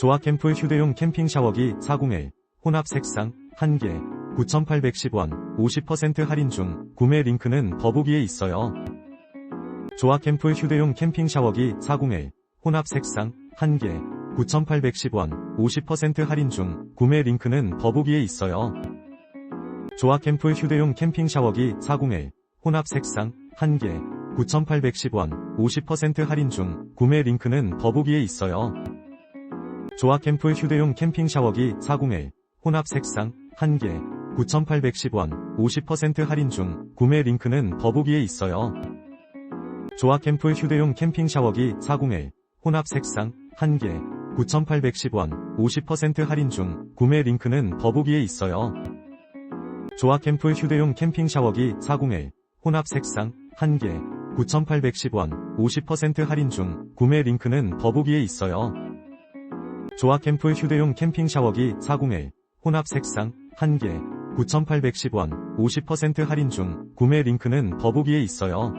조아캠프 휴대용 캠핑 샤워기 401 혼합 색상 1개 9,810원 50% 할인 중 구매 링크는 더보기에 있어요. 조아캠프 휴대용 캠핑 샤워기 401 혼합 색상 1개 9,810원 50% 할인 중 구매 링크는 더보기에 있어요. 조아캠프 휴대용 캠핑 샤워기 401 혼합 색상 1개 9,810원 50% 할인 중 구매 링크는 더보기에 있어요. 조아 캠프 휴대용 캠핑 샤워기 401 혼합 색상 1개 9,810원 50% 할인 중 구매 링크는 더보기에 있어요. 조아 캠프 휴대용 캠핑 샤워기 401 혼합 색상 1개 9,810원 50% 할인 중 구매 링크는 더보기에 있어요. 조아 캠프 휴대용 캠핑 샤워기 401 혼합 색상 1개 9,810원 50% 할인 중 구매 링크는 더보기에 있어요. 조아캠프 휴대용 캠핑 샤워기 401 혼합 색상 1개 9,810원 50% 할인 중 구매 링크는 더보기에 있어요.